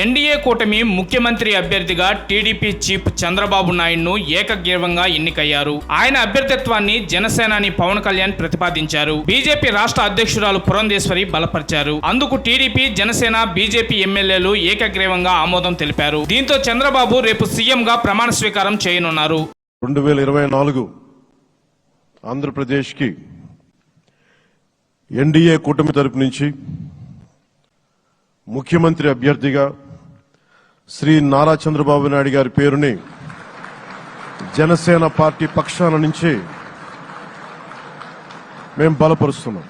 NDA కూటమి ముఖ్యమంత్రి అభ్యర్థిగా టీడీపీ చీఫ్ చంద్రబాబు నాయుడును ఏకగ్రీవంగా ఎన్నికయ్యారు. ఆయన అభ్యర్థిత్వాన్ని జనసేనాని పవన్ కళ్యాణ్ ప్రతిపాదించారు. బీజేపీ రాష్ట్ర అధ్యక్షురాలు పురంధేశ్వరి బలపరిచారు. అందుకు టీడీపీ జనసేన బీజేపీ ఎమ్మెల్యేలు ఏకగ్రీవంగా ఆమోదం తెలిపారు. దీంతో చంద్రబాబు రేపు సీఎంగా ప్రమాణ స్వీకారం చేయనున్నారు. రెండు వేల ఇరవై నాలుగు ఆంధ్రప్రదేశ్కి ఎన్డీఏ కూటమి తరపు నుంచి ముఖ్యమంత్రి అభ్యర్థిగా శ్రీ నారా చంద్రబాబు నాయుడు గారి పేరుని జనసేన పార్టీ పక్షాన నుంచి మేము బలపరుస్తున్నాం.